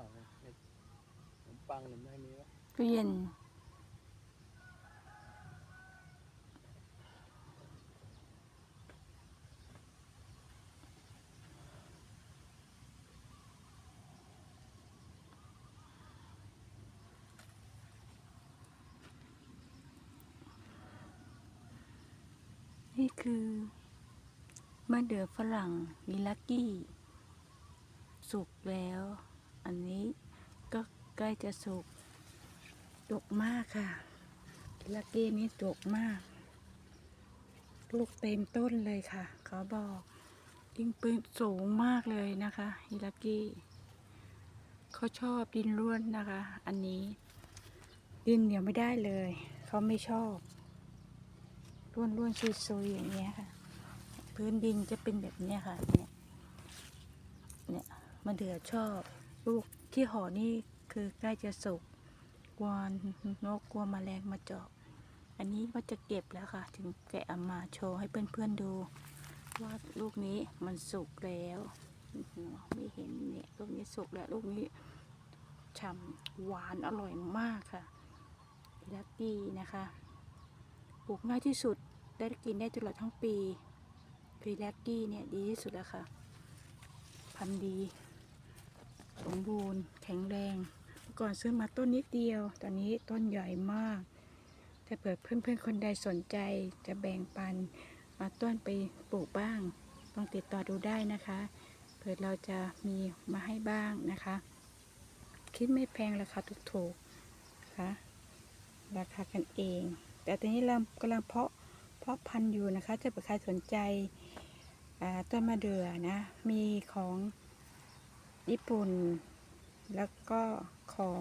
ล่าในในขนมปังหรือไม่มีวะตู้เย็น นี่คือมะเดื่อฝรั่งมิลักกี้ สุกแล้ว อันนี้ก็ใกล้จะสุกดกมากค่ะมิลักกี้นี้ดกมาก ลูกเต็มต้นเลยค่ะ เขาบอกยิงปืนสูงมากเลยนะคะฮิลักกี้เขาชอบดินร่วนนะคะ อันนี้ดินเหนียวไม่ได้เลย เขาไม่ชอบร่วนร่วนๆซุยๆอย่างเงี้ยค่ะ พื้นดินจะเป็นแบบเนี้ยค่ะเนี่ยเนี่ยมะเดือชอบ ลูกที่ห่อนี่คือใกล้จะสุกกลัวนกกลัวแมลงมาเจาะอันนี้ก็จะเก็บแล้วค่ะ ถึงแกะมาโชว์ให้เพื่อนๆดู ว่าลูกนี้มันสุกแล้วไม่เห็นเนี่ยลูกนี้สุกแล้วลูกนี้ฉ่ำหวานอร่อยมากค่ะลักกี้นะคะปลูกง่ายที่สุดได้กินได้ตลอดทั้งปีคือแลกกี้เนี่ยดีที่สุดแล้วค่ะพันดี สมบูรณ์ แข็งแรงเมื่อก่อนซื้อมาต้นนิดเดียว ตอนนี้ต้นใหญ่มาก ถ้าเผื่อเพื่อนๆคนใดสนใจจะแบ่งปันเอาต้นไปปลูกบ้าง ต้องติดต่อดูได้นะคะ เผื่อเราจะมีมาให้บ้างนะคะ คิดไม่แพงราคาถูกๆนะคะราคากันเอง แต่ตอนนี้เรากำลังเพาะเพาะพันธุ์อยู่นะคะถ้าเผื่อใครสนใจต้นมะเดื่อนะ มีของ ญี่ปุ่น แล้วก็ของ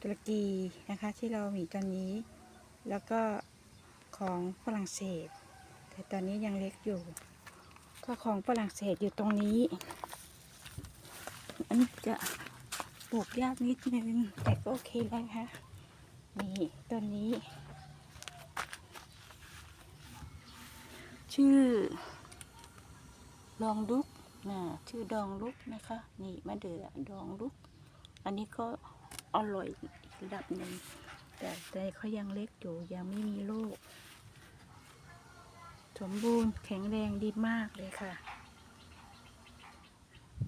ตุรกีนะคะที่เรามีตอนนี้ แล้วก็ของฝรั่งเศส แต่ตอนนี้ยังเล็กอยู่ ก็ของฝรั่งเศสอยู่ตรงนี้ อันนี้จะปลูกยากนิดนึงแต่ก็โอเคแล้วค่ะนี่ต้นนี้ ชื่อดองลุก นะชื่อดองลุกนะคะ นี่มะเดื่อดองลุก อันนี้ก็อร่อยอีกระดับหนึ่งแต่แต่เขายังเล็กอยู่ยังไม่มีลูกสมบูรณ์แข็งแรงดีมากเลยค่ะ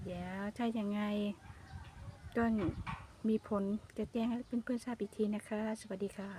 เดี๋ยวถ้ายังไงต้นมีผลจะแจ้งให้เพื่อนๆทราบอีกทีนะคะ สวัสดีค่ะ